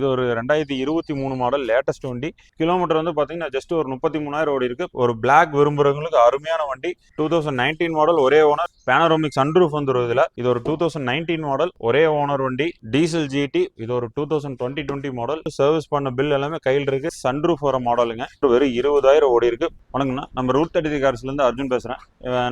இது ஒரு ரெண்டாயிரத்தி இருபத்தி மூணு மாடல் லேட்டஸ்ட் வண்டி. கிலோமீட்டர் வந்து பார்த்தீங்கன்னா ஜஸ்ட் ஒரு முப்பத்தி மூணாயிரம் ஓடி இருக்கு. ஒரு பிளாக் விரும்புறவங்களுக்கு அருமையான வண்டி. டூ தௌசண்ட் நைன்டீன் மாடல் ஒரே ஓனர் பேனரோமிக் சன்ரூஃப் வந்துரும் இதுல. இது ஒரு டூ தௌசண்ட் நைன்டீன் மாடல் ஒரே ஓனர் வண்டி. டீசல் ஜிடி இது ஒரு two thousand twenty twenty model service பண்ண பில் எல்லாமே கையில் இருக்கு. சன்ரூஃப் வர மாடலுங்க வெறும் இருபதாயிரம் ஓடி இருக்கு. வணக்கம்ண்ணா. நம்ம ரூட் தேர்ட்டி கார்ஸ்ல இருந்து அர்ஜுன் பேசுறேன்.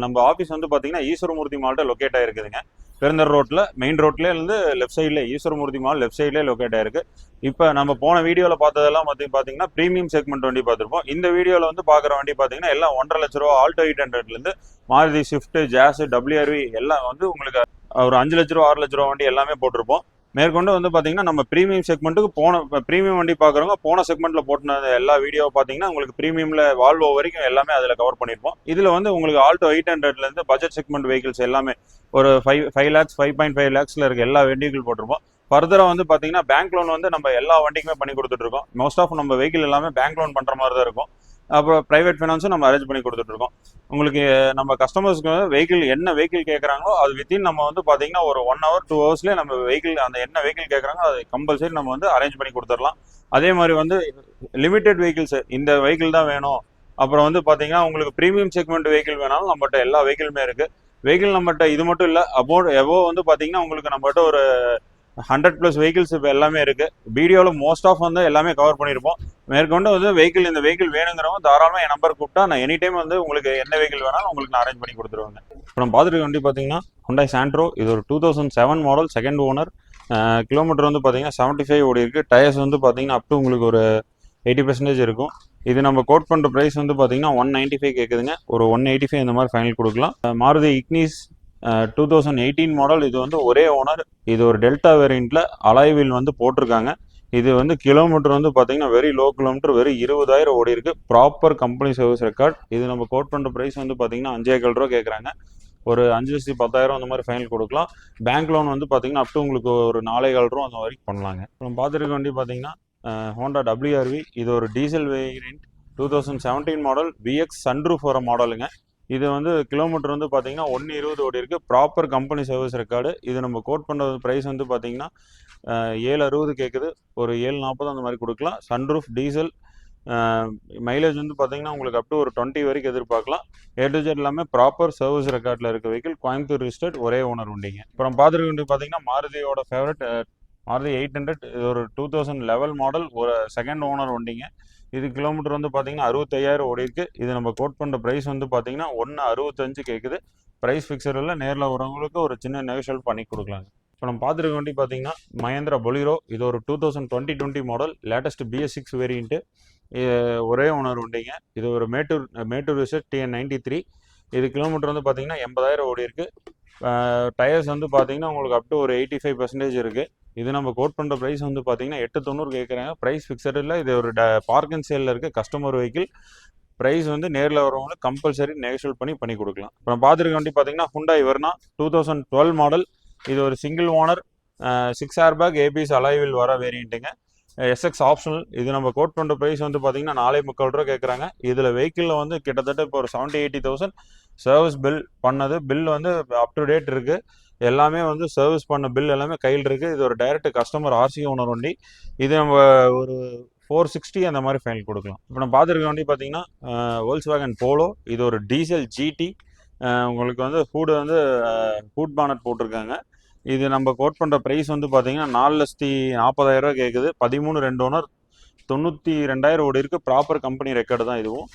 நம்ம ஆஃபீஸ் வந்து பாத்தீங்கன்னா ஈஸ்வரமூர்த்தி மாவட்டம் லொக்கேட் ஆயிருக்குதுங்க. பெருந்தர் ரோட்டில் மெயின் ரோட்லேருந்து லெஃப்ட் சைடில் ஈஸ்வரமூர்த்தி மால் லெஃப்ட் சைட்லேயே லொக்கேட் ஆயிருக்கு. இப்போ நம்ம போன வீடியோவில் பார்த்ததெல்லாம் பார்த்தி பார்த்தீங்கன்னா ப்ரீமியம் செக்மெண்ட் வண்டி பார்த்துருப்போம். இந்த வீடியோவில் வந்து பார்க்குற வண்டி பார்த்தீங்கன்னா எல்லாம் ஒன்றரை லட்ச ரூபா ஆல்டோ எயிட் ஹண்ட்ரட்லேருந்து மாருதி ஸ்விஃப்ட் ஜாஸ் டபிள்யூஆர்வி எல்லாம் வந்து உங்களுக்கு ஒரு அஞ்சு லட்ச ரூபா ஆறு லட்ச ரூபா வண்டி எல்லாமே போட்டிருப்போம். மேற்கொண்டு வந்து பார்த்தீங்கன்னா நம்ம ப்ரீமியம் செக்மெண்ட்டுக்கு போன ப்ரீமியம் வண்டி பார்க்குறவங்க போன செக்மெண்ட்ல போட்டின எல்லா வீடியோ பார்த்தீங்கன்னா உங்களுக்கு ப்ரீமியம்ல வால்வோ வரைக்கும் எல்லாமே அதில் கவர் பண்ணியிருப்போம் இதில் வந்து உங்களுக்கு ஆல்டோ எயிட் ஹண்ட்ரட்லேருந்து பட்ஜெட் செக்மெண்ட் வெஹிக்கிள்ஸ் எல்லாமே ஒரு five five lakhs five point five லேக்ஸில் இருக்க எல்லா வெஹிக்கிள் போட்டிருப்போம். ஃபர்தராக வந்து பார்த்தீங்கன்னா பேங்க் லோன் வந்து நம்ம எல்லா வண்டிக்குமே பண்ணி கொடுத்துட்ருக்கோம். மோஸ்ட் ஆஃப் நம்ம வெஹிக்கிள் எல்லாமே பேங்க் லோன் பண்ணுற மாதிரி தான் இருக்கும். அப்புறம் ப்ரைவேட் ஃபினான்ஸும் நம்ம அரேஞ்ச் பண்ணி கொடுத்துட்ருக்கோம். உங்களுக்கு நம்ம கஸ்டமர்ஸ்க்கு வந்து வெஹிக்கிள் என்ன வெஹிக்கிள் கேட்குறாங்களோ அது வித்தின் நம்ம வந்து பார்த்தீங்கன்னா ஒரு ஒன் ஹவர் டூ ஹவர்ஸ்லேயே நம்ம வெஹிக்கிள் அந்த என்ன வெஹிக்கிள் கேட்குறாங்களோ அது கம்பல்சரி நம்ம வந்து அரேஞ்ச் பண்ணி கொடுத்துடலாம். அதே மாதிரி வந்து லிமிடெட் வெஹிக்கிள்ஸ் இந்த வெஹிக்கிள் தான் வேணும். அப்புறம் வந்து பார்த்தீங்கன்னா உங்களுக்கு ப்ரீமியம் செக்மெண்ட் வெஹிக்கிள் வேணாலும் நம்மகிட்ட எல்லா வெஹிக்கிளுமே இருக்குது வெஹிக்கிள் நம்மகிட்ட இது மட்டும் இல்லை அபோட் எவோ வந்து பார்த்தீங்கன்னா உங்களுக்கு நம்மகிட்ட ஒரு ஹண்ட்ரட் ப்ளஸ் வெஹிக்கிள்ஸ் இப்போ எல்லாமே இருக்குது வீடியோவில் மோஸ்ட் ஆஃப் வந்து எல்லாமே கவர் பண்ணியிருப்போம் மேற்கொண்டு வந்து வெஹிக்கிள் இந்த வெஹிக்கிள் வேணுங்கிறவங்க தாராளமாக என் நம்பர் கூப்பிட்டா நான் எனி டைம் வந்து உங்களுக்கு என்ன வெஹிக்கிள் வேணாலும் உங்களுக்கு நான் அரேஞ்ச் பண்ணி கொடுத்துருவாங்க. இப்போ நம்ம பார்த்துருக்க வண்டி பார்த்தீங்கன்னா ஹுண்டாய் சாண்ட்ரோ இது ஒரு two thousand seven model second owner kilometre வந்து பார்த்தீங்கன்னா செவன்ட்டி ஃபைவ் ஓடி இருக்குது டயர்ஸ் வந்து பார்த்தீங்கன்னா அப் டு உங்களுக்கு ஒரு எயிட்டி பர்சன்டேஜ் இருக்கும். இது நம்ம கோட் பண்ணுற ப்ரைஸ் வந்து பார்த்தீங்கன்னா ஒன் நைன்ட்டி ஃபைவ் கேட்குதுங்க ஒரு ஒன் எயிட்டி ஃபைவ் இந்த மாதிரி ஃபைனல் கொடுக்கலாம். Maruti Ignis two thousand eighteen model இது வந்து ஒரே ஓனர் இது ஒரு டெல்டா வேரியண்ட்ல அலாய்வில் வந்து போட்டிருக்காங்க. இது வந்து கிலோமீட்டர் வந்து பார்த்தீங்கன்னா வெரி லோ கிலோமீட்டர் வெறும் இருபதாயிரம் ஓடி இருக்கு. ப்ராப்பர் கம்பெனி சர்வீஸ் ரெக்கார்ட் இது நம்ம கோட் பண்ணுற ப்ரைஸ் வந்து பார்த்தீங்கன்னா அஞ்சே கால் ரூபா கேட்குறாங்க ஒரு அஞ்சு லட்சத்தி பத்தாயிரம் அந்த மாதிரி ஃபைனல் கொடுக்கலாம். பேங்க் லோன் வந்து பார்த்தீங்கன்னா அப் டு உங்களுக்கு ஒரு நாலே கால் ரூபா அந்த வரைக்கும் பண்ணலாங்க. நம்ம பார்த்துருக்க வண்டி பார்த்தீங்கன்னா ஹோண்டா டபிள்யூஆர்வி இது ஒரு diesel variant two thousand seventeen model VX sunroof வர மாடலுங்க இது வந்து கிலோமீட்டர் வந்து பார்த்தீங்கன்னா ஒன்று இருபது ஓடி இருக்குது ப்ராப்பர் கம்பெனி சர்வீஸ் ரெக்கார்டு இது நம்ம கோட் பண்ணுற ப்ரைஸ் வந்து பார்த்தீங்கன்னா ஏழு அறுபது கேட்குது ஒரு ஏழு நாற்பது அந்த மாதிரி கொடுக்கலாம். சன்ரூஃப் டீசல் மைலேஜ் வந்து பார்த்தீங்கன்னா உங்களுக்கு அப் டு ஒரு டுவெண்ட்டி வரைக்கும் எதிர்பார்க்கலாம். ஏ டு ஜெட் எல்லாமே ப்ராப்பர் சர்வீஸ் ரெக்கார்டில் இருக்க வெஹிக்கிள் கோயம்புத்தூர் ரிஜிஸ்டர்ட் ஒரே ஓனர் உண்டிங்க. அப்புறம் பார்த்துருக்க வண்டி பார்த்தீங்கன்னா மாருதியோட ஃபேவரட் மாருதி எயிட் ஹண்ட்ரட் இது ஒரு டூ தௌசண்ட் லெவல் மாடல் ஒரு செகண்ட் ஓனர் வண்டிங்க. இது கிலோமீட்டர் வந்து பார்த்தீங்கன்னா அறுபத்தையாயிரம் ஓடி இருக்குது இது நம்ம கோட் பண்ணுற ப்ரைஸ் வந்து பார்த்தீங்கன்னா ஒன்று அறுபத்தஞ்சு கேட்குது ப்ரைஸ் ஃபிக்ஸரில் நேரில் வரவங்களுக்கு ஒரு சின்ன நெகோஷியல் பண்ணி கொடுக்கலாங்க. இப்போ நம்ம பார்த்துருக்க வண்டி பார்த்தீங்கன்னா மகேந்திரா பொலிரோ இது ஒரு two thousand twenty twenty model latest BS six variant ஒரே ஓனர் வண்டிங்க. இது ஒரு மேட்டூர் மேட்டூர் விசட் டிஎன் நைன்டி த்ரீ இது கிலோமீட்டர் வந்து பார்த்தீங்கன்னா எண்பதாயிரம் ஓடி இருக்குது டயர்ஸ் வந்து பார்த்தீங்கன்னா உங்களுக்கு அப் டு ஒரு எயிட்டி ஃபைவ் பர்சன்டேஜ் இருக்குது இது நம்ம கோட் பண்ணுற ப்ரைஸ் வந்து பார்த்தீங்கன்னா எட்டு தொண்ணூறு கேட்குறாங்க ப்ரைஸ் ஃபிக்ஸட் இல்லை இது ஒரு பார்க் அண்ட் சேலில் இருக்க கஸ்டமர் வெஹிக்கிள் ப்ரைஸ் வந்து நேரில் வரவங்களுக்கு கம்பல்சரி நெகோஷியல் பண்ணி பண்ணி கொடுக்கலாம். இப்போ நம்ம பார்த்துருக்க வண்டி பார்த்தீங்கன்னா Hyundai Verna two thousand twelve model இது ஒரு single owner six air bag ABS alloy wheel வர வேரியண்ட்டுங்க எஸ்எக்ஸ் ஆப்ஷனல் இது நம்ம கோட் பண்ணுற ப்ரைஸ் வந்து பார்த்தீங்கன்னா நாலே முக்கால் ரூபா கேட்குறாங்க இதில் வெஹிக்கிளில் வந்து கிட்டத்தட்ட இப்போ ஒரு seventy eighty thousand service bill பண்ணது. பில் வந்து அப் டு டேட் இருக்குது எல்லாமே வந்து சர்வீஸ் பண்ண பில் எல்லாமே கையில் இருக்குது இது ஒரு டைரக்ட் கஸ்டமர் ஆர்சி ஓனர் வண்டி. இது நம்ம ஒரு ஃபோர் சிக்ஸ்டி அந்த மாதிரி ஃபைனல் கொடுக்கலாம். இப்போ நம்ம பார்த்துருக்க வண்டி பார்த்தீங்கன்னா வேர்ல்ஸ் வேகன் போலோ இது ஒரு டீசல் ஜிடி உங்களுக்கு வந்து ஃபுட் வந்து ஃபுட் பானட் போட்டிருக்காங்க. இது நம்ம கோட் பண்ணுற ப்ரைஸ் வந்து பார்த்தீங்கன்னா நாலு லட்சத்தி நாற்பதாயிரரூவா கேட்குது பதிமூணு ரெண்டு ஓனர் தொண்ணூற்றி ரெண்டாயிரம் ஓடி இருக்குது ப்ராப்பர் கம்பெனி ரெக்கார்டு தான் இதுவும்.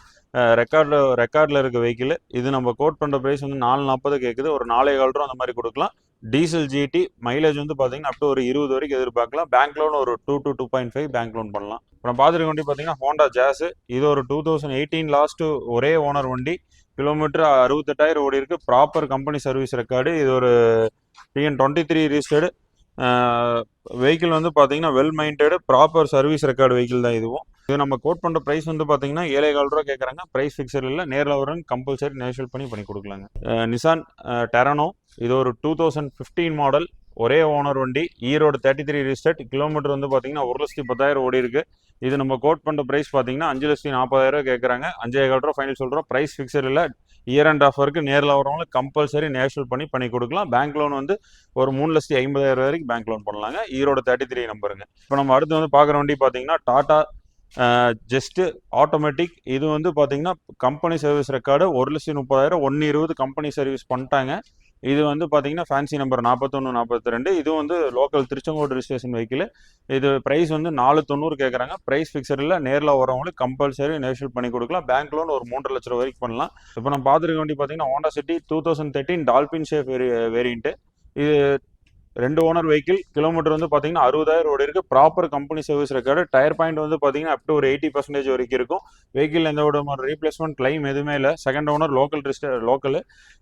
ரெக்கார்டில் ரெக்கார்டில் இருக்க வெஹிக்கிள் இது நம்ம கோட் பண்ணுற ப்ரைஸ் வந்து நாலு நாற்பது கேட்குது ஒரு நாலே கால் ரூபா அந்த மாதிரி கொடுக்கலாம். டீசல் ஜிடி மைலேஜ் வந்து பார்த்தீங்கன்னா அப் டு ஒரு இருபது வரைக்கும் எதிர்பார்க்கலாம். பேங்க் லோன் ஒரு two to two point five bank loan பண்ணலாம். அப்புறம் பார்த்துருக்க வண்டி பார்த்தீங்கன்னா ஹோண்டா ஜாஸ் இது ஒரு டூ தௌசண்ட் எயிட்டீன் லாஸ்ட்டு ஒரே ஓனர் வண்டி. கிலோமீட்டர் அறுபத்தெட்டாயிரம் ஓடி இருக்கு ப்ராப்பர் கம்பெனி சர்வீஸ் ரெக்கார்டு இது ஒரு TN twenty three registered vehicle வந்து பார்த்தீங்கன்னா well maintained proper service record vehicle தான் இதுவும். இது நம்ம கோட் பண்ணுற ப்ரைஸ் வந்து பார்த்தீங்கன்னா ஏழை கால் ரூபா கேட்குறாங்க ப்ரைஸ் ஃபிக்ஸர் இல்லை நேரில் வரணும் கம்பல்சரி நேஷல் பண்ணி பண்ணி கொடுக்கலாங்க. நிசான் டெரனோ இது ஒரு டூ தௌசண்ட் ஃபிஃப்டீன் மாடல் ஒரே ஓனர் வண்டி Erode thirty three registered kilometre வந்து பார்த்தீங்கன்னா ஒரு லட்சத்தி பத்தாயிரம் ஓடி இருக்கு. இது நம்ம கோட் பண்ணுற ப்ரைஸ் பார்த்தீங்கன்னா அஞ்சு லட்சத்தி நாற்பதாயிரம் கேட்குறாங்க அஞ்சே கால் ரூபா ஃபைனல் சொல்கிறோம் ப்ரைஸ் ஃபிக்ஸர் இல்லை. இயர் அண்ட் ஆஃபருக்கு நேரில் வரவங்களுக்கு கம்பல்சரி நேஷனல் பண்ணி பண்ணி கொடுக்கலாம். பேங்க் லோன் வந்து ஒரு மூணு லட்சத்தி ஐம்பதாயிரம் வரைக்கும் பேங்க் லோன் பண்ணலாங்க. ஈரோடு தேர்ட்டி த்ரீ நம்பருங்க. இப்போ நம்ம அடுத்து வந்து பார்க்குற வண்டி பார்த்தீங்கன்னா டாட்டா ஜஸ்ட்டு ஆட்டோமேட்டிக் இது வந்து பார்த்தீங்கன்னா கம்பெனி சர்வீஸ் ரெக்கார்டு ஒரு லட்சத்தி முப்பதாயிரம் ஒன்று இருபது கம்பெனி சர்வீஸ் பண்ணிட்டாங்க. இது வந்து பார்த்தீங்கன்னா ஃபேன்சி நம்பர் நாற்பத்தொன்று நாற்பத்தி ரெண்டு இது வந்து லோக்கல் திருச்செங்கோடு ரிஜிஸ்ட்ரேஷன் வெஹிக்கிள் இது ப்ரைஸ் வந்து நாலு தொண்ணூறு கேட்குறாங்க ப்ரைஸ் ஃபிக்ஸரில் நேரில் வரவங்களுக்கு கம்பல்சரி நேஷல் பண்ணி கொடுக்கலாம். பேங்க் லோன் ஒரு மூன்றரை லட்ச ரூபா வரைக்கும் பண்ணலாம். இப்போ நம்ம பார்த்துருக்க வேண்டி பார்த்தீங்கன்னா Honda City two thousand thirteen dolphin shape very variant இது ரெண்டு ஓனர் வெஹிக்கிள் கிலோமீட்டர் வந்து பார்த்தீங்கன்னா அறுபதாயிரம் ரோடு இருக்குது proper company service record tyre point வந்து பார்த்தீங்கன்னா அப் டு ஒரு எயிட்டி பர்சன்டேஜ் வரைக்கும் இருக்கும். வெஹிக்கிள் எந்த ஒரு ரீப்ளேஸ்மெண்ட் கிளைம் எதுவுமே இல்லை. செகண்ட் ஓனர் லோக்கல் ரிஸ்ட லோக்கல்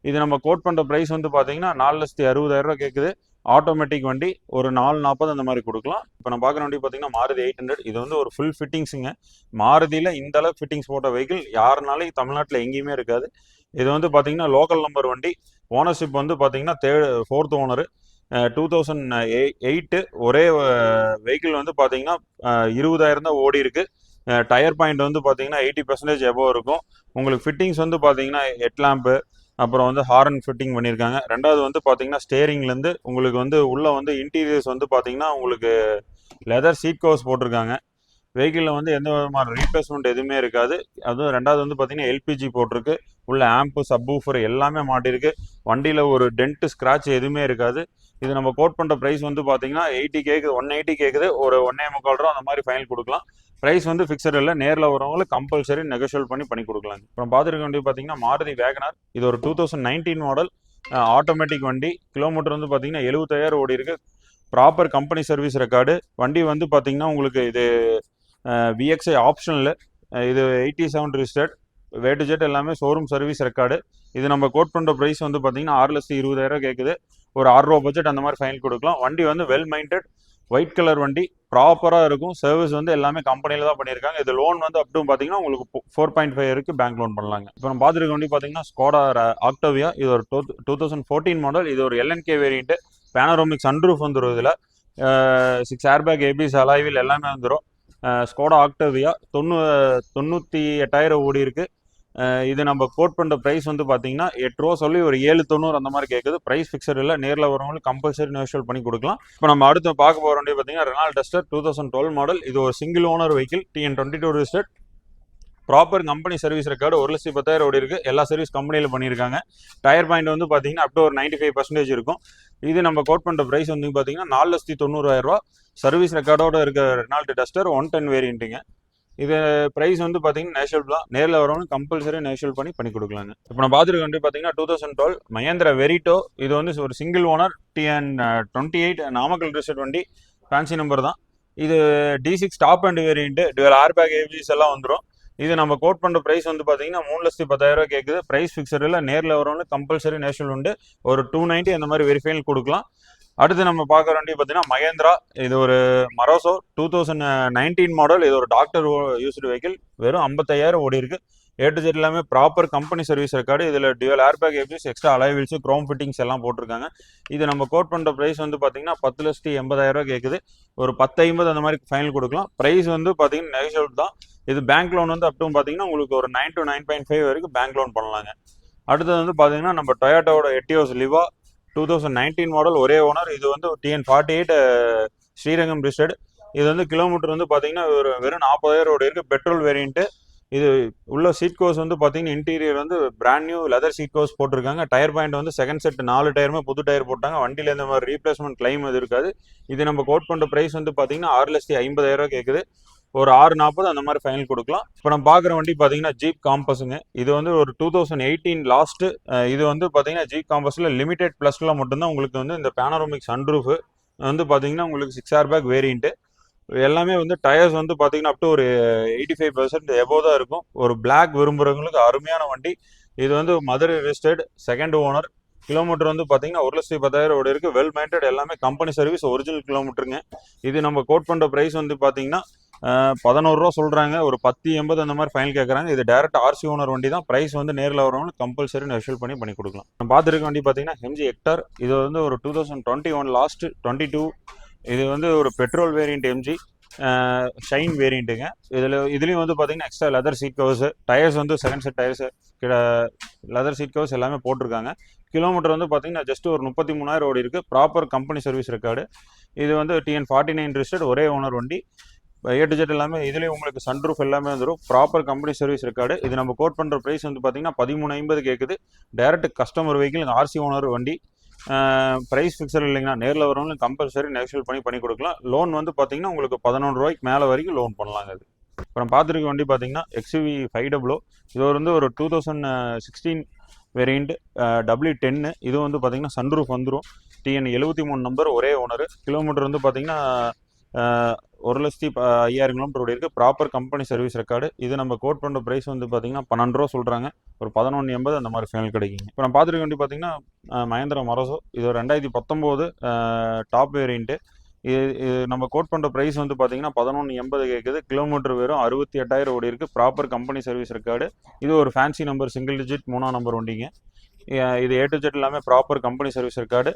இது நம்ம கோட் பண்ணுற ப்ரைஸ் வந்து பார்த்தீங்கன்னா நாலு லட்சத்தி அறுபதாயிரம் ரூபா கேட்குது ஆட்டோமேட்டிக் வண்டி ஒரு நாலு நாற்பது அந்த மாதிரி கொடுக்கலாம். இப்போ நம்ம பார்க்குற வண்டி பார்த்தீங்கன்னா மாருதி எயிட் ஹண்ட்ரட் இது வந்து ஒரு ஃபுல் ஃபிட்டிங்ஸுங்க மாருதியில் இந்த அளவுக்கு ஃபிட்டிங்ஸ் போட்ட வெஹிக்கிள் யாருனாலையும் தமிழ்நாட்டில் எங்கேயுமே இருக்காது. இது வந்து பார்த்தீங்கன்னா லோக்கல் நம்பர் வண்டி. ஓனர்ஷிப் வந்து பார்த்தீங்கன்னா third fourth owner two thousand eight ஒரே வெஹிக்கிள் வந்து பார்த்தீங்கன்னா இருபதாயிரம் தான் ஓடி இருக்கு. டயர் பாயிண்ட் வந்து பார்த்தீங்கன்னா எயிட்டி பர்சன்டேஜ் எபோவ் இருக்கும். உங்களுக்கு ஃபிட்டிங்ஸ் வந்து பார்த்தீங்கன்னா ஹெட் லேம்பு அப்புறம் வந்து ஹாரன் ஃபிட்டிங் பண்ணியிருக்காங்க. ரெண்டாவது வந்து பார்த்தீங்கன்னா ஸ்டேரிங்லேருந்து உங்களுக்கு வந்து உள்ளே வந்து இன்டீரியர்ஸ் வந்து பார்த்தீங்கன்னா உங்களுக்கு லெதர் சீட் கவர்ஸ் போட்டிருக்காங்க. வெஹிக்கிளில் வந்து எந்த விதமான ரீப்ளேஸ்மெண்ட் எதுவுமே இருக்காது. அதுவும் ரெண்டாவது வந்து பார்த்தீங்கன்னா எல்பிஜி போட்டிருக்கு. உள்ள ஆம்பு சப்வூஃபர் எல்லாமே மாட்டிருக்கு. வண்டியில் ஒரு டென்ட் ஸ்க்ராட்ச் எதுவுமே இருக்காது. இது நம்ம கோட் பண்ணுற ப்ரைஸ் வந்து பார்த்தீங்கன்னா எயிட்டி கேக்குது ஒன் எயிட்டி கேட்குது ஒரு ஒன்னே முக்கால் ரூபா அந்த மாதிரி ஃபைனல் கொடுக்கலாம். ப்ரைஸ் வந்து ஃபிக்ஸட் இல்லை. நேரில் வரவங்களுக்கு கம்பல்சரி நெகோஷியல் பண்ணி பண்ணி கொடுக்கலாம். அப்புறம் பார்த்துருக்க வண்டி பார்த்தீங்கன்னா மாருதி வேகனார் இது ஒரு two thousand nineteen model automatic வண்டி. கிலோமீட்டர் வந்து பார்த்தீங்கன்னா எழுபத்தாயிரம் ஓடி இருக்கு ப்ராப்பர் கம்பெனி சர்வீஸ் ரெக்கார்டு வண்டி வந்து பார்த்தீங்கன்னா உங்களுக்கு இது விஎக்ஸ்ஐ ஆப்ஷனில் இது eighty seven registered A to Z எல்லாமே ஷோரூம் சர்வீஸ் ரெக்கார்டு இது நம்ம கோட் பண்ணுற ப்ரைஸ் வந்து பார்த்தீங்கன்னா ஆறு லட்சத்து இருபதாயிரம் கேட்குது ஒரு ஆறு ரூபா பட்ஜெட் அந்த மாதிரி ஃபைனல் கொடுக்கலாம். வண்டி வந்து வெல் மைண்டட் ஒயிட் கலர் வண்டி ப்ராப்பராக இருக்கும். சர்வீஸ் வந்து எல்லாமே கம்பெனியில் தான் பண்ணியிருக்காங்க. இது லோன் வந்து அப் பார்த்தீங்கன்னா உங்களுக்கு ஃபோர் பாயிண்ட் ஃபைவ் வரைக்கும் பேங்க் லோன் பண்ணலாங்க. இப்போ நம்ம பார்த்துருக்க வண்டி பார்த்தீங்கன்னா ஸ்கோடா ஆக்டோவியா இது ஒரு two two thousand fourteen model இது ஒரு எல்என்கே வேரியன்ட்டு பேனரோமிக் சன்ரூஃப் வந்துடும் இதில். சிக்ஸ் ஏர்பேக் ஏபிஸ் அலாய்வில் எல்லாமே வந்துடும் ஸ்கோடா ஆக்டோவியா தொண்ணூ தொண்ணூற்றி எட்டாயிரம் ஓடி இருக்கு. இது நம்ம கோட் பண்ணுற ப்ரைஸ் வந்து பார்த்தீங்கன்னா எட்டு ரூபா சொல்லி ஒரு ஏழு தொண்ணூறு அந்த மாதிரி கேட்குது ப்ரைஸ் ஃபிக்ஸர் இல்லை நேரில் வரவங்களுக்கு கம்பல்சரி நெகோஷியல் பண்ணி கொடுக்கலாம். இப்போ நம்ம அடுத்து பார்க்க போகிற வண்டி பார்த்தீங்கன்னா Renault Duster two thousand twelve model இது ஒரு single owner vehicle TN twenty two register proper company service record ஒரு லட்சத்தி பத்தாயிரம் ஓடி இருக்குது எல்லா சர்வீஸ் கம்பெனியில் பண்ணியிருக்காங்க. டயர் பாயிண்ட் வந்து பார்த்தீங்கன்னா அப் டு ஒரு நைன்டி ஃபைவ் பர்சன்டேஜ் இருக்கும். இது நம்ம கோட் பண்ணுற ப்ரைஸ் வந்து பார்த்தீங்கன்னா நாலு லட்சத்தி தொண்ணூறாயிரரூவா சர்வீஸ் ரெக்கார்டோட இருக்க ரெனால்ட் டஸ்டர் ஒன் டென் வேரியண்ட்டுங்க இது ப்ரைஸ் வந்து பார்த்தீங்கன்னா நேஷனல் தான் நேரில் வரவங்க கம்பல்சரி நேஷனல் பண்ணி பண்ணி கொடுக்கலாங்க. இப்போ நான் பார்த்துருக்க வந்து பார்த்தீங்கன்னா two thousand twelve Mahindra Verito இது வந்து ஒரு single owner TN twenty eight Namakkal result வண்டி. ஃபேன்சி நம்பர் தான். இது D six top end variant dual air bag ABS எல்லாம் வந்துடும் இது நம்ம கோட் பண்ணுற ப்ரைஸ் வந்து பார்த்தீங்கன்னா மூணு லட்சத்தி பத்தாயிரம் கேட்குது ப்ரைஸ் ஃபிக்ஸரில் இல்லை நேரில் வரவங்க கம்பல்சரி நேஷனல் உண்டு. ஒரு டூ நைன்ட்டி அந்த மாதிரி வெரிஃபைல் கொடுக்கலாம். அடுத்து நம்ம பார்க்குற வண்டி பார்த்தீங்கன்னா மகேந்திரா. இது ஒரு Marazzo two thousand nineteen model இது ஒரு டாக்டர் யூஸ்டு வெஹிக்கிள் வெறும் ஐம்பத்தாயிரம் ஓடி இருக்கு. ஏ டு ஜெட் எல்லாமே ப்ராப்பர் கம்பெனி சர்வீஸ் ரெக்கார்டு இதில் dual airbag ABS extra alloy wheels chrome fittings எல்லாம் போட்டிருக்காங்க. இது நம்ம கோட் பண்ணுற ப்ரைஸ் வந்து பார்த்தீங்கன்னா பத்து லட்சத்தி எண்பதாயிரம் கேட்குது ஒரு பத்து ஐம்பது அந்த மாதிரி ஃபைனல் கொடுக்கலாம். ப்ரைஸ் வந்து பார்த்தீங்கன்னா நெகோஷியபிள் தான். இது பேங்க் லோன் வந்து அப் பார்த்தீங்கன்னா உங்களுக்கு ஒரு nine to nine point five வரைக்கும் பேங்க் லோன் பண்ணலாங்க. அடுத்தது வந்து பார்த்தீங்கன்னா நம்ம டொயாட்டோட Etios Liva two thousand nineteen model ஒரே ஓனர் இது வந்து டிஎன் ஃபார்ட்டி எயிட் ஸ்ரீரங்கம் ரிஸ்டட் இது வந்து கிலோமீட்டர் வந்து பார்த்தீங்கன்னா ஒரு வெறும் நாற்பதாயிரம் இருக்குது பெட்ரோல் வேரியண்ட்டு இது உள்ள சீட் கோர்ஸ் வந்து பார்த்தீங்கன்னா இன்டீரியர் வந்து brand new leather seat covers போட்டிருக்காங்க. டயர் பாயிண்ட் வந்து செகண்ட் செட் நாலு டயருமே புது டயர் போட்டாங்க. வண்டியில் இந்த மாதிரி ரீப்ளேஸ்மெண்ட் கிளைம் அது இருக்காது. இது நம்ம கோட் பண்ணுற ப்ரைஸ் வந்து பார்த்தீங்கன்னா ஆறு லட்சத்தி ஐம்பதாயிரம் கேட்குது ஒரு ஆறு நாற்பது அந்த மாதிரி ஃபைனல் கொடுக்கலாம். இப்போ நம்ம பார்க்குற வண்டி பார்த்தீங்கன்னா ஜீப் காம்பஸுங்க இது வந்து ஒரு டூ தௌசண்ட் எயிட்டீன் லாஸ்ட்டு இது வந்து பார்த்தீங்கன்னா ஜீப் காம்பஸில் லிமிடெட் ப்ளஸில் மட்டும்தான் உங்களுக்கு வந்து இந்த பேனரோமிக் சன்ரூஃபு வந்து பார்த்தீங்கன்னா உங்களுக்கு சிக்ஸ் ஆர் பேக் வேரியண்ட்டு எல்லாமே வந்து டயர்ஸ் வந்து பார்த்தீங்கன்னா அப் டு ஒரு எயிட்டி ஃபைவ் பர்சன்ட் எபோ தான் இருக்கும். ஒரு பிளாக் விரும்புகிறவங்களுக்கு அருமையான வண்டி. இது வந்து Madurai registered second owner kilometre வந்து பார்த்தீங்கன்னா ஒரு லட்சத்தி பத்தாயிரம் ஓடி இருக்குது வெல் மைண்டட் எல்லாமே கம்பெனி சர்வீஸ் ஒரிஜினல் கிலோமீட்டருங்க இது நம்ம கோட் பண்ணுற ப்ரைஸ் வந்து பார்த்தீங்கன்னா பதினோரு ரூபா சொல்கிறாங்க ஒரு பத்து எண்பது அந்த மாதிரி ஃபைனல் கேட்குறாங்க இது டேரக்ட் ஆர்சி ஓனர் வண்டி தான். ப்ரைஸ் வந்து நேரில் வரவங்க கம்பல்சரி நெஷல் பண்ணி பண்ணி கொடுக்கலாம். நம்ம பார்த்துருக்க வண்டி பார்த்தீங்கன்னா எம்ஜி ஹெக்டர் இது வந்து ஒரு two thousand twenty one last twenty two இது வந்து ஒரு பெட்ரோல் வேரியண்ட் எம்ஜி ஷைன் வேரியண்ட்டுங்க இதில் இதுலேயும் வந்து பார்த்தீங்கன்னா extra leather seat covers tyres வந்து second set tyres leather seat covers எல்லாமே போட்டிருக்காங்க. கிலோமீட்டர் வந்து பார்த்தீங்கன்னா ஜஸ்ட் ஒரு முப்பத்தி மூணாயிரம் ஓடி இருக்குது ப்ராப்பர் கம்பெனி சர்வீஸ் ரெக்கார்டு இது வந்து டிஎன் ஃபார்ட்டி நைன் ரிஜிஸ்டர்ட் ஒரே ஓனர் வண்டி. ஏ டு ஜெட் எல்லாமே இதுலேயே உங்களுக்கு சன்ரூஃப் எல்லாமே வந்துடும் ப்ராப்பர் கம்பெனி சர்வீஸ் ரெக்கார்டு இது நம்ம கோட் பண்ணுற ப்ரைஸ் வந்து பார்த்தீங்கன்னா பதிமூணு ஐம்பது கேட்குது direct customer vehicle RC owner வண்டி. ப்ரைஸ் ஃபிக்ஸர் இல்லைங்கன்னா நேரில் வரவங்க கம்பல்சரி நெகோஷியல் பண்ணி பண்ணி கொடுக்கலாம். லோன் வந்து பார்த்தீங்கன்னா உங்களுக்கு பதினொன்று ரூபாய்க்கு மேலே வரைக்கும் லோன் பண்ணலாங்க அது. அப்புறம் பார்த்துருக்க வண்டி பார்த்தீங்கன்னா எக்ஸ்யூவி ஃபைவ் டபுளோ இது வந்து ஒரு two thousand sixteen variant W ten இது வந்து பார்த்தீங்கன்னா சன்ரூஃப் வந்துடும் டிஎன் எழுபத்தி மூணு நம்பர் ஒரே ஓனர் கிலோமீட்டர் வந்து பார்த்தீங்கன்னா ஒரு லட்சத்தி ப- ஐயாயிரம் கிலோமீட்டர் ஓடி இருக்குது ப்ராப்பர் கம்பெனி சர்வீஸ் ரெக்கார்டு இது நம்ம கோட் பண்ணுற ப்ரைஸ் வந்து பார்த்தீங்கன்னா பன்னெண்டு ரூபா சொல்கிறாங்க ஒரு பதினொன்று எண்பது அந்த மாதிரி ஃபைனல் கிடைக்குங்க. இப்போ நம்ம பார்த்துருக்க வண்டி பார்த்தீங்கன்னா மகேந்திரா மரசோ இது ஒரு ரெண்டாயிரத்தி பத்தொம்போது டாப் வேரியண்ட்டு இது இது நம்ம கோட் பண்ணுற ப்ரைஸ் வந்து பார்த்தீங்கன்னா பதினொன்று எண்பது கேட்குது கிலோமீட்டர் வெறும் அறுபத்தி எட்டாயிரம் ஓடி இருக்குது ப்ராப்பர் கம்பெனி சர்வீஸ் ரெக்கார்டு இது ஒரு ஃபேன்சி நம்பர் சிங்கிள் டிஜிட் மூணாம் நம்பர் வண்டிங்க. இது ஏ டு ஜெட் எல்லாமே ப்ராப்பர் கம்பெனி சர்வீஸ் ரெக்கார்டு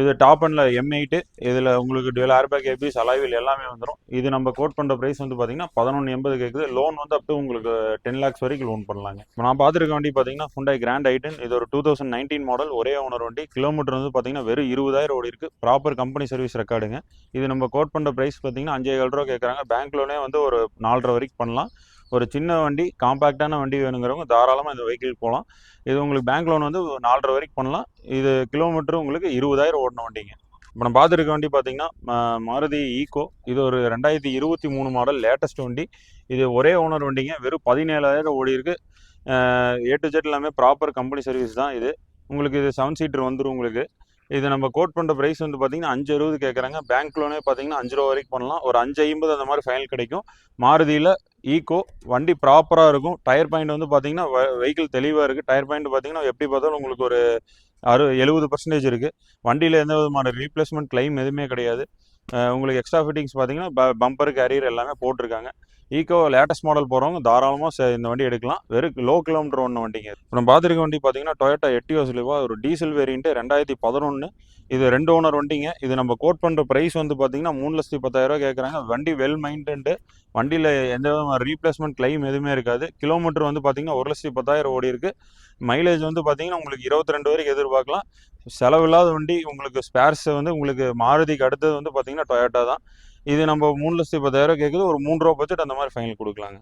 இது டாப் அண்டில் எம் எயிட்டு இதில் உங்களுக்கு டுவெல் ஏர்பேக் ஏபிஎஸ் அலைவில் எல்லாமே வந்துடும் இது நம்ம கோட் பண்ணுற ப்ரைஸ் வந்து பார்த்தீங்கன்னா பதினொன்று எண்பது கேட்குது லோன் வந்து அப் டு உங்களுக்கு டென் லேக்ஸ் வரைக்கும் லோன் பண்ணலாங்க. இப்போ நான் பார்த்துருக்க வண்டி பார்த்தீங்கன்னா ஃபுண்டை கிராண்ட் ஐட்டன் இது ஒரு டூ தௌசண்ட் நைன்டீன் மாடல் ஒரே ஓனர் வண்டி. கிலோமீட்டர் வந்து பார்த்தீங்கன்னா வெறும் இருபதாயிரம் ஓடி இருக்குது ப்ராப்பர் கம்பெனி சர்வீஸ் ரெக்கார்டுங்க இது நம்ம கோட் பண்ணுற ப்ரைஸ் பார்த்தீங்கன்னா அஞ்சே ஏழு ரூபா கேட்குறாங்க பேங்க் லோனே வந்து ஒரு நாலரை வரைக்கும் பண்ணலாம். ஒரு சின்ன வண்டி காம்பேக்டான வண்டி வேணுங்கிறவங்க தாராளமாக இந்த வெஹிக்கிள் போகலாம் இது உங்களுக்கு பேங்க் லோன் வந்து நாலரை வரைக்கும் பண்ணலாம். இது கிலோமீட்டர் உங்களுக்கு இருபதாயிரம் ஓடின வண்டிங்க. இப்போ நம்ம பார்த்துருக்க வண்டி பார்த்தீங்கன்னா மாருதி ஈகோ இது ஒரு ரெண்டாயிரத்தி இருபத்தி மூணு மாடல் லேட்டஸ்ட் வண்டி. இது ஒரே ஓனர் வண்டிங்க. வெறும் பதினேழாயிரம் ஓடி இருக்கு. ஏ டு ஜெட் எல்லாமே ப்ராப்பர் கம்பெனி சர்வீஸ் தான் இது. உங்களுக்கு இது செவன் சீட்டர் வந்துடும் உங்களுக்கு. இது நம்ம கோட் பண்ணுற ப்ரைஸ் வந்து பார்த்தீங்கன்னா அஞ்சு அறுபது கேட்குறாங்க. பேங்க் லோனே பார்த்தீங்கன்னா அஞ்சு ரூபா வரைக்கும் பண்ணலாம். ஒரு அஞ்சு ஐம்பது அந்த மாதிரி ஃபைனல் கிடைக்கும். மாருதியில் ஈகோ வண்டி ப்ராப்பராக இருக்கும். டயர் பாயிண்ட் வந்து பார்த்தீங்கன்னா வெஹிக்கிள் தெளிவாக இருக்குது டயர் பாயிண்ட் பார்த்தீங்கன்னா எப்படி பார்த்தாலும் உங்களுக்கு ஒரு அறு எழுபது பர்சன்டேஜ் இருக்குது வண்டியில் எந்த விதமான ரீப்ளேஸ்மெண்ட் கிளைம் எதுவுமே கிடையாது. உங்களுக்கு எக்ஸ்ட்ரா ஃபிட்டிங்ஸ் பார்த்தீங்கன்னா பம்பருக்கு அரியர் எல்லாமே போட்டிருக்காங்க. ஈகோ லேட்டஸ்ட் மாடல் போகிறவங்க தாராளமாக இந்த வண்டி எடுக்கலாம். வெறும் லோ கிலோமீட்டர் ஒன்று வண்டிங்க. இப்போ நம்ம பார்த்துருக்க வண்டி பார்த்தீங்கன்னா டொயோட்டா எட்டியோஸ்லிவா ஒரு டீசல் வேரியண்ட்டு ரெண்டாயிரத்தி பதினொன்று இது ரெண்டு ஓனர் வண்டிங்க. இது நம்ம கோட் பண்ணுற ப்ரைஸ் வந்து பார்த்தீங்கன்னா மூணு லட்சத்தி பத்தாயிரரூவா கேட்குறாங்க வண்டி வெல் மைண்டன்ட்டு வண்டியில் எந்த விதமான ரீப்ளேஸ்மெண்ட் கிளைம் எதுவுமே இருக்காது. கிலோமீட்டர் வந்து பார்த்தீங்கன்னா ஒரு லட்சத்தி பத்தாயிரம் ஓடி இருக்குது மைலேஜ் வந்து பார்த்தீங்கன்னா உங்களுக்கு இருபத்தி ரெண்டு வரைக்கும் எதிர்பார்க்கலாம். செலவில்லாத வண்டி உங்களுக்கு ஸ்பேர்ஸ் வந்து உங்களுக்கு மாருதிக்கு அடுத்தது வந்து பார்த்தீங்கன்னா டொயோட்டா தான். இது நம்ம மூணு லட்சத்தி பத்தாயிரம் கேட்குது ஒரு மூணு ரூபா பட்ஜெட் அந்த மாதிரி ஃபைனல் கொடுக்கலாங்க.